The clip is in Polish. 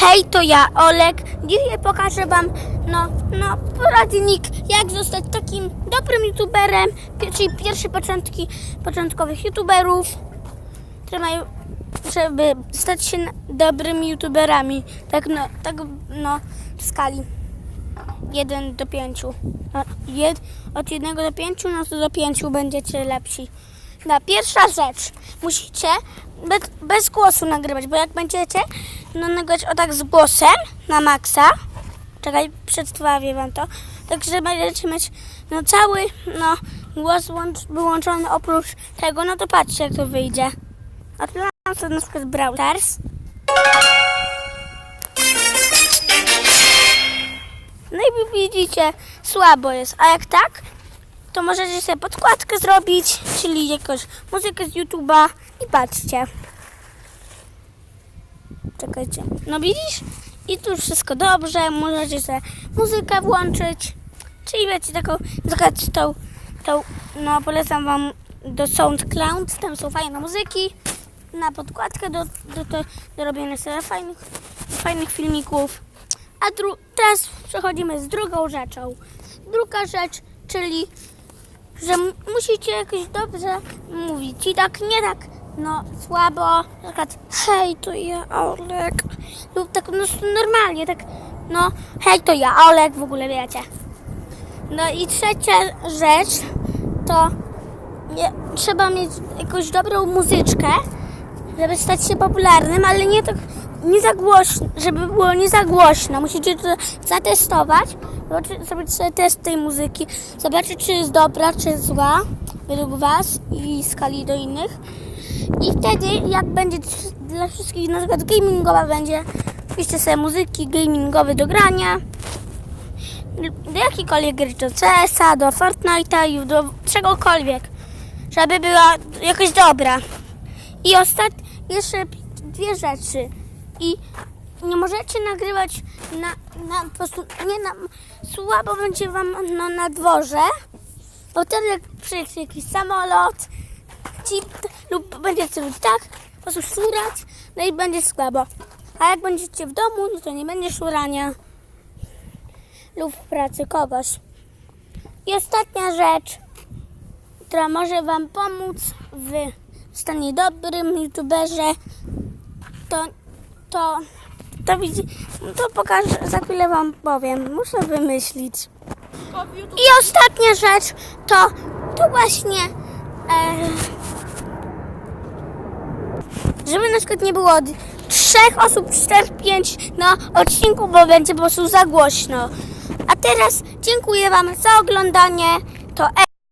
Hej, to ja, Olek. Dzisiaj pokażę Wam, no, no, poradnik, jak zostać takim dobrym youtuberem, czyli pierwsze początki początkowych youtuberów, które mają, żeby stać się dobrymi youtuberami. Tak, no, tak, no, w skali 1 do 5. A, Jed, od 1 do 5, no to do 5 będziecie lepsi. Na pierwsza rzecz, musicie bez, bez głosu nagrywać, bo jak będziecie no, nagrywać o tak z głosem na maksa, czekaj, przedstawię wam to, także będziecie mieć no cały no, głos łącz, wyłączony oprócz tego, no to patrzcie jak to wyjdzie. Odpieram sobie na przykład Brawl Stars. No i widzicie, słabo jest. A jak tak, to możecie sobie podkładkę zrobić, czyli jakąś muzykę z YouTube'a i patrzcie. Czekajcie. No widzisz? I tu wszystko dobrze, możecie sobie muzykę włączyć. Czyli wiecie, taką, przykład tą, tą, no polecam wam do SoundCloud, tam są fajne muzyki na podkładkę do, do, do, do robienia sobie fajnych, fajnych filmików. A dru- teraz przechodzimy z drugą rzeczą. Druga rzecz, czyli że musicie jakoś dobrze mówić i tak nie tak no słabo, na przykład hej to ja Olek lub tak no normalnie, tak no hej to ja Olek, w ogóle wiecie. No i trzecia rzecz to nie, trzeba mieć jakąś dobrą muzyczkę, żeby stać się popularnym, ale nie tak nie za głośno, żeby było nie za głośno. Musicie to zatestować, zobaczyć- zrobić sobie test tej muzyki, zobaczyć czy jest dobra, czy jest zła według Was i skali do innych. I wtedy jak będzie dla wszystkich na przykład gamingowa będzie, piszcie sobie muzyki gamingowe do grania, do jakiejkolwiek gry, do CS-a, do Fortnite'a do czegokolwiek, żeby była jakoś dobra. I ostat... jeszcze dwie rzeczy. I nie możecie nagrywać na, na po prostu nie na słabo będzie wam no, na dworze, bo wtedy jak przyjedzie jakiś samolot jeep, lub będziecie robić tak, po prostu szurać, no i będzie słabo. A jak będziecie w domu, no to nie będzie szurania lub w pracy kogoś. I ostatnia rzecz, która może Wam pomóc w stanie dobrym youtuberze, to, to, to widzi, to pokażę, za chwilę Wam powiem, muszę wymyślić. I ostatnia rzecz, to, to właśnie, e, przykład nie było d- trzech osób, czterech, pięć na odcinku, bo będzie po prostu za głośno. A teraz dziękuję Wam za oglądanie, to